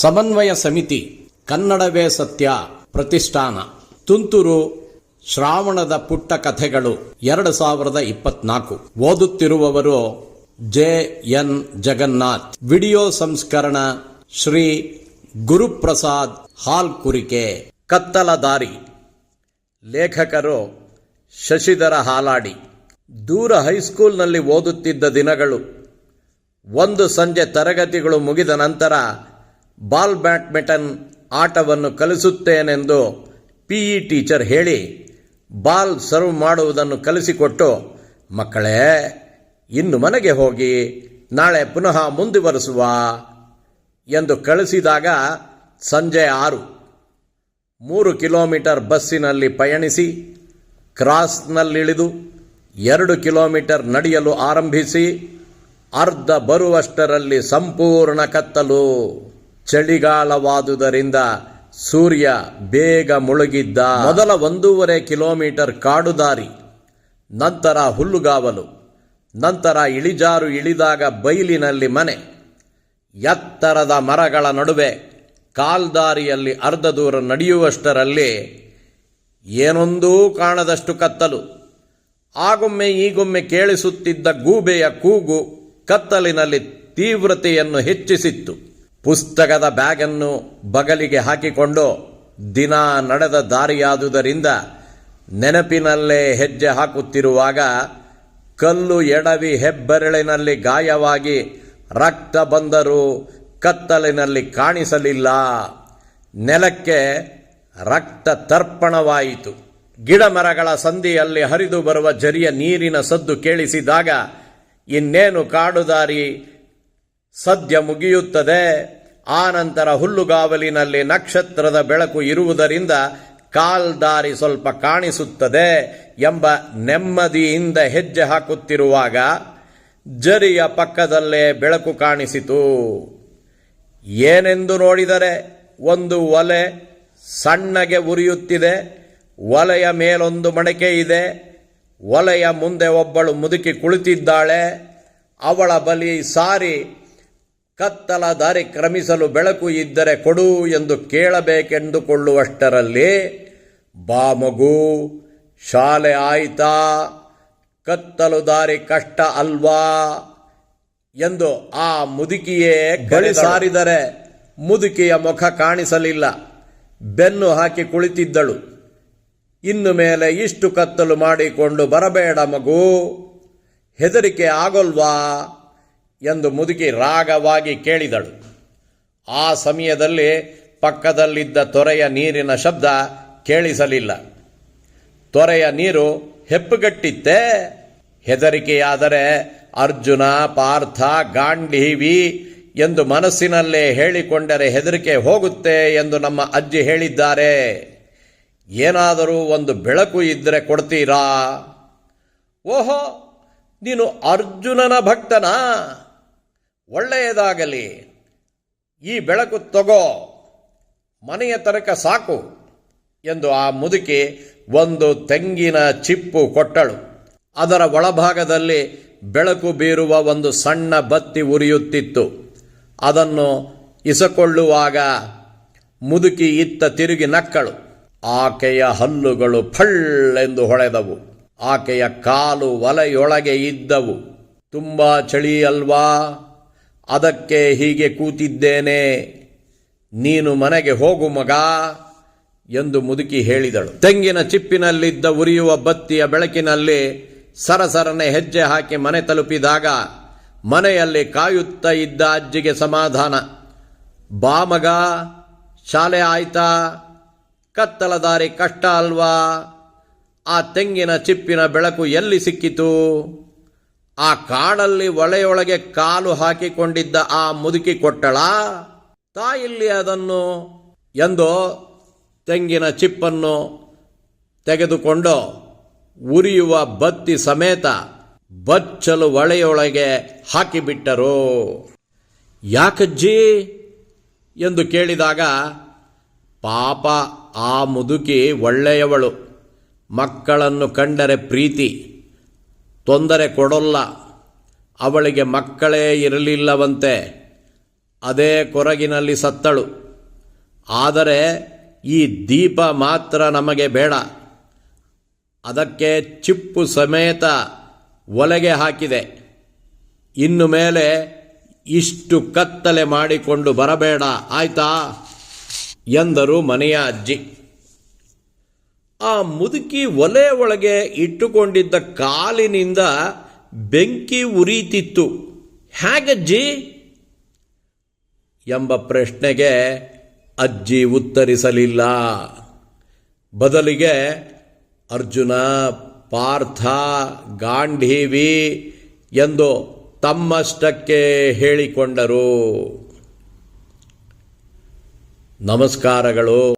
ಸಮನ್ವಯ ಸಮಿತಿ ಕನ್ನಡವೇ ಸತ್ಯ ಪ್ರತಿಷ್ಠಾನ. ತುಂತುರು ಶ್ರಾವಣದ ಪುಟ್ಟ ಕಥೆಗಳು ಎರಡು ಸಾವಿರದ ಇಪ್ಪತ್ನಾಲ್ಕು. ಓದುತ್ತಿರುವವರು ಜೆ ಎನ್ ಜಗನ್ನಾಥ್. ವಿಡಿಯೋ ಸಂಸ್ಕರಣ ಶ್ರೀ ಗುರುಪ್ರಸಾದ್ ಹಾಲ್ ಕುರಿಕೆ ಕತ್ತಲ ದಾರಿ. ಲೇಖಕರು ಶಶಿಧರ ಹಾಲಾಡಿ. ದೂರ ಹೈಸ್ಕೂಲ್ನಲ್ಲಿ ಓದುತ್ತಿದ್ದ ದಿನಗಳು. ಒಂದು ಸಂಜೆ ತರಗತಿಗಳು ಮುಗಿದ ನಂತರ ಬಾಲ್ ಬ್ಯಾಡ್ಮಿಂಟನ್ ಆಟವನ್ನು ಕಲಿಸುತ್ತೇನೆಂದು ಪಿಇ ಟೀಚರ್ ಹೇಳಿ ಬಾಲ್ ಸರ್ವ್ ಮಾಡುವುದನ್ನು ಕಲಿಸಿಕೊಟ್ಟು, ಮಕ್ಕಳೇ, ಇನ್ನು ಮನೆಗೆ ಹೋಗಿ ನಾಳೆ ಪುನಃ ಮುಂದುವರೆಸುವ ಎಂದು ಕಳಿಸಿದಾಗ ಸಂಜೆ ಆರು. ಮೂರು ಕಿಲೋಮೀಟರ್ ಬಸ್ಸಿನಲ್ಲಿ ಪಯಣಿಸಿ, ಕ್ರಾಸ್ನಲ್ಲಿಳಿದು ಎರಡು ಕಿಲೋಮೀಟರ್ ನಡೆಯಲು ಆರಂಭಿಸಿ, ಅರ್ಧ ಬರುವಷ್ಟರಲ್ಲಿ ಸಂಪೂರ್ಣ ಕತ್ತಲು. ಚಳಿಗಾಲವಾದುದರಿಂದ ಸೂರ್ಯ ಬೇಗ ಮುಳುಗಿದ್ದ ಮೊದಲ ಒಂದೂವರೆ ಕಿಲೋಮೀಟರ್ ಕಾಡುದಾರಿ ನಂತರ ಹುಲ್ಲುಗಾವಲು, ನಂತರ ಇಳಿಜಾರು ಇಳಿದಾಗ ಬೈಲಿನಲ್ಲಿ ಮನೆ, ಎತ್ತರದ ಮರಗಳ ನಡುವೆ ಕಾಲ್ದಾರಿಯಲ್ಲಿ ಅರ್ಧ ದೂರ ನಡೆಯುವಷ್ಟರಲ್ಲಿ ಏನೊಂದೂ ಕಾಣದಷ್ಟು ಕತ್ತಲು. ಆಗೊಮ್ಮೆ ಈಗೊಮ್ಮೆ ಕೇಳಿಸುತ್ತಿದ್ದ ಗೂಬೆಯ ಕೂಗು ಕತ್ತಲಿನಲ್ಲಿ ತೀವ್ರತೆಯನ್ನು ಹೆಚ್ಚಿಸಿತ್ತು. ಪುಸ್ತಕದ ಬ್ಯಾಗನ್ನು ಬಗಲಿಗೆ ಹಾಕಿಕೊಂಡು ದಿನ ನಡೆದ ದಾರಿಯಾದುದರಿಂದ ನೆನಪಿನಲ್ಲೇ ಹೆಜ್ಜೆ ಹಾಕುತ್ತಿರುವಾಗ ಕಲ್ಲು ಎಡವಿ ಹೆಬ್ಬೆರಳಿನಲ್ಲಿ ಗಾಯವಾಗಿ ರಕ್ತ ಬಂದರೂ ಕತ್ತಲಿನಲ್ಲಿ ಕಾಣಿಸಲಿಲ್ಲ. ನೆಲಕ್ಕೆ ರಕ್ತ ತರ್ಪಣವಾಯಿತು. ಗಿಡ ಮರಗಳ ಸಂದಿಯಲ್ಲಿ ಹರಿದು ಬರುವ ಜರಿಯ ನೀರಿನ ಸದ್ದು ಕೇಳಿಸಿದಾಗ, ಇನ್ನೇನು ಕಾಡುದಾರಿ ಸದ್ಯ ಮುಗಿಯುತ್ತದೆ. ಆನಂತರ ಹುಲ್ಲುಗಾವಲಿನಲ್ಲಿ ನಕ್ಷತ್ರದ ಬೆಳಕು ಇರುವುದರಿಂದ ಕಾಲ್ದಾರಿ ಸ್ವಲ್ಪ ಕಾಣಿಸುತ್ತದೆ ಎಂಬ ನೆಮ್ಮದಿಯಿಂದ ಹೆಜ್ಜೆ ಹಾಕುತ್ತಿರುವಾಗ ಜರಿಯ ಪಕ್ಕದಲ್ಲೇ ಬೆಳಕು ಕಾಣಿಸಿತು. ಏನೆಂದು ನೋಡಿದರೆ ಒಂದು ಒಲೆ ಸಣ್ಣಗೆ ಉರಿಯುತ್ತಿದೆ. ಒಲೆಯ ಮೇಲೊಂದು ಮಡಕೆ ಇದೆ. ಒಲೆಯ ಮುಂದೆ ಒಬ್ಬಳು ಮುದುಕಿ ಕುಳಿತಿದ್ದಾಳೆ. ಅವಳ ಬಲಿ ಸಾರಿ ಕತ್ತಲ ದಾರಿ ಕ್ರಮಿಸಲು ಬೆಳಕು ಇದ್ದರೆ ಕೊಡು ಎಂದು ಕೇಳಬೇಕೆಂದುಕೊಳ್ಳುವಷ್ಟರಲ್ಲಿ ಬಾ ಮಗು ಶಾಲೆ ಆಯಿತಾ ಕತ್ತಲು ದಾರಿ ಕಷ್ಟ ಅಲ್ವಾ ಎಂದು ಆ ಮುದುಕಿಯೇ ಗಳಿ ಸಾರಿದರೆ ಮುದುಕಿಯ ಮುಖ ಕಾಣಿಸಲಿಲ್ಲ. ಬೆನ್ನು ಹಾಕಿ ಕುಳಿತಿದ್ದಳು. ಇನ್ನು ಮೇಲೆ ಇಷ್ಟು ಕತ್ತಲು ಮಾಡಿಕೊಂಡು ಬರಬೇಡ ಮಗು. ಹೆದರಿಕೆ ಆಗೋಲ್ವಾ? ಎಂದು ಮುದುಕಿ ರಾಗವಾಗಿ ಕೇಳಿದಳು. ಆ ಸಮಯದಲ್ಲಿ ಪಕ್ಕದಲ್ಲಿದ್ದ ತೊರೆಯ ನೀರಿನ ಶಬ್ದ ಕೇಳಿಸಲಿಲ್ಲ. ತೊರೆಯ ನೀರು ಹೆಪ್ಪುಗಟ್ಟಿತ್ತೇ? ಹೆದರಿಕೆಯಾದರೆ, ಅರ್ಜುನ, ಪಾರ್ಥ, ಗಾಂಡೀವಿ ಎಂದು ಮನಸ್ಸಿನಲ್ಲೇ ಹೇಳಿಕೊಂಡರೆ ಹೆದರಿಕೆ ಹೋಗುತ್ತೆ ಎಂದು ನಮ್ಮ ಅಜ್ಜಿ ಹೇಳಿದ್ದಾರೆ. ಏನಾದರೂ ಒಂದು ಬೆಳಕು ಇದ್ದರೆ ಕೊಡ್ತೀರಾ? ಓಹೋ, ನೀನು ಅರ್ಜುನನ ಭಕ್ತನಾ? ಒಳ್ಳೆಯದಾಗಲಿ. ಈ ಬೆಳಕು ತಗೋ. ಮನೆಯ ತನಕ ಸಾಕು ಎಂದು ಆ ಮುದುಕಿ ಒಂದು ತೆಂಗಿನ ಚಿಪ್ಪು ಕೊಟ್ಟಳು. ಅದರ ಒಳಭಾಗದಲ್ಲಿ ಬೆಳಕು ಬೀರುವ ಒಂದು ಸಣ್ಣ ಬತ್ತಿ ಉರಿಯುತ್ತಿತ್ತು. ಅದನ್ನು ಇಸಕೊಳ್ಳುವಾಗ ಮುದುಕಿ ಇತ್ತ ತಿರುಗಿ ನಕ್ಕಳು. ಆಕೆಯ ಹಲ್ಲುಗಳು ಫಳ್ಳೆಂದು ಹೊಳೆದವು. ಆಕೆಯ ಕಾಲು ಒಲೆಯೊಳಗೆ ಇದ್ದವು. ತುಂಬ ಚಳಿ ಅಲ್ವಾ? ಅದಕ್ಕೆ ಹೀಗೆ ಕೂತಿದ್ದೇನೆ, ನೀನು ಮನೆಗೆ ಹೋಗು ಮಗ ಎಂದು ಮುದುಕಿ ಹೇಳಿದಳು. ತೆಂಗಿನ ಚಿಪ್ಪಿನಲ್ಲಿದ್ದ ಉರಿಯುವ ಬತ್ತಿಯ ಬೆಳಕಿನಲ್ಲಿ ಸರಸರನೆ ಹೆಜ್ಜೆ ಹಾಕಿ ಮನೆ ತಲುಪಿದಾಗ ಮನೆಯಲ್ಲಿ ಕಾಯುತ್ತಾ ಇದ್ದ ಅಜ್ಜಿಗೆ ಸಮಾಧಾನ. ಬಾ ಮಗ, ಶಾಲೆ ಆಯ್ತಾ? ಕತ್ತಲ ದಾರಿ ಕಷ್ಟ ಅಲ್ವಾ? ಆ ತೆಂಗಿನ ಚಿಪ್ಪಿನ ಬೆಳಕು ಎಲ್ಲಿ ಸಿಕ್ಕಿತು? ಆ ಕಾಡಲ್ಲಿ ಒಳೆಯೊಳಗೆ ಕಾಲು ಹಾಕಿಕೊಂಡಿದ್ದ ಆ ಮುದುಕಿ ಕೊಟ್ಟಳ ತಾಯಿಲ್ಲಿ ಅದನ್ನು ಎಂದು ತೆಂಗಿನ ಚಿಪ್ಪನ್ನು ತೆಗೆದುಕೊಂಡು ಉರಿಯುವ ಬತ್ತಿ ಸಮೇತ ಬಚ್ಚಲು ಒಳೆಯೊಳಗೆ ಹಾಕಿಬಿಟ್ಟರು. ಯಾಕಜ್ಜಿ ಎಂದು ಕೇಳಿದಾಗ, ಪಾಪ ಆ ಮುದುಕಿ ಒಳ್ಳೆಯವಳು, ಮಕ್ಕಳನ್ನು ಕಂಡರೆ ಪ್ರೀತಿ ತೊಂದರೆ ಕೊಡೋಲ್ಲ. ಅವಳಿಗೆ ಮಕ್ಕಳೇ ಇರಲಿಲ್ಲವಂತೆ. ಅದೇ ಕೊರಗಿನಲ್ಲಿ ಸತ್ತಳು. ಆದರೆ ಈ ದೀಪ ಮಾತ್ರ ನಮಗೆ ಬೇಡ. ಅದಕ್ಕೆ ಚಿಪ್ಪು ಸಮೇತ ಒಲೆಗೆ ಹಾಕಿದೆ. ಇನ್ನು ಮೇಲೆ ಇಷ್ಟು ಕತ್ತಲೆ ಮಾಡಿಕೊಂಡು ಬರಬೇಡ. ಆಯ್ತಾ? ಎಂದರು ಮನೆಯ ಅಜ್ಜಿ. ಆ ಮುದುಕಿ ಒಲೆ ಒಳಗೆ ಇಟ್ಟುಕೊಂಡಿದ್ದ ಕಾಲಿನಿಂದ ಬೆಂಕಿ ಉರಿತಿತ್ತು. ಹೇಗಜ್ಜಿ? ಎಂಬ ಪ್ರಶ್ನೆಗೆ ಅಜ್ಜಿ ಉತ್ತರಿಸಲಿಲ್ಲ. ಬದಲಿಗೆ, ಅರ್ಜುನ, ಪಾರ್ಥ, ಗಾಂಧೀವಿ ಎಂದು ತಮ್ಮಷ್ಟಕ್ಕೆ ಹೇಳಿಕೊಂಡರು. ನಮಸ್ಕಾರಗಳು.